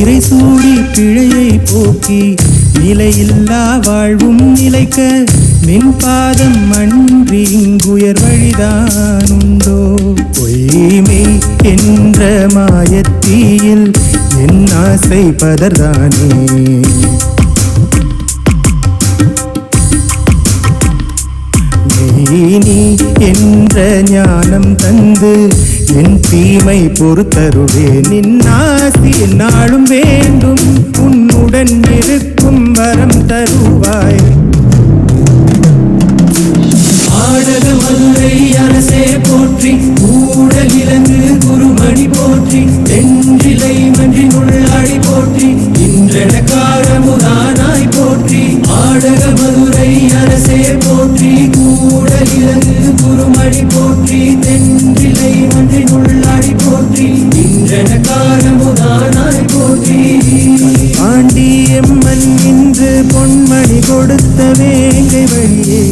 பிறை சூடி பிழையை போக்கி நிலையில்லா வாழ்வும் நிலைக்க மென்பாதம் அன்றி இங்குயர் வழிதான் உண்டோ? பொய்மை என்ற மாயத்தீயில் என் ஆசை பதர்தானே? நீ என்ற ஞானம் தந்து என் தீமை பொறுத்தருளே. நின்னாசி நாளும் வேண்டும். உன்னுடன் இருக்கும் வரம் தருவாய். ஆடக மதுரை அரசே போற்றி ஊடல் இலங்கு குருமணி போற்றி தென்றிலை மன்றி உள்ளாடி போற்றி இன்றெனக்காரமுதானாய் போற்றி ஆடக மதுரை அரசே போற்றி கூடல் இலங்கு குருமணி போற்றி இன்றெனக்காரமுதானாய் போற்றி பாண்டியம்மன் இன்று பொன்மணி கொடுத்த வேங்கை வழியே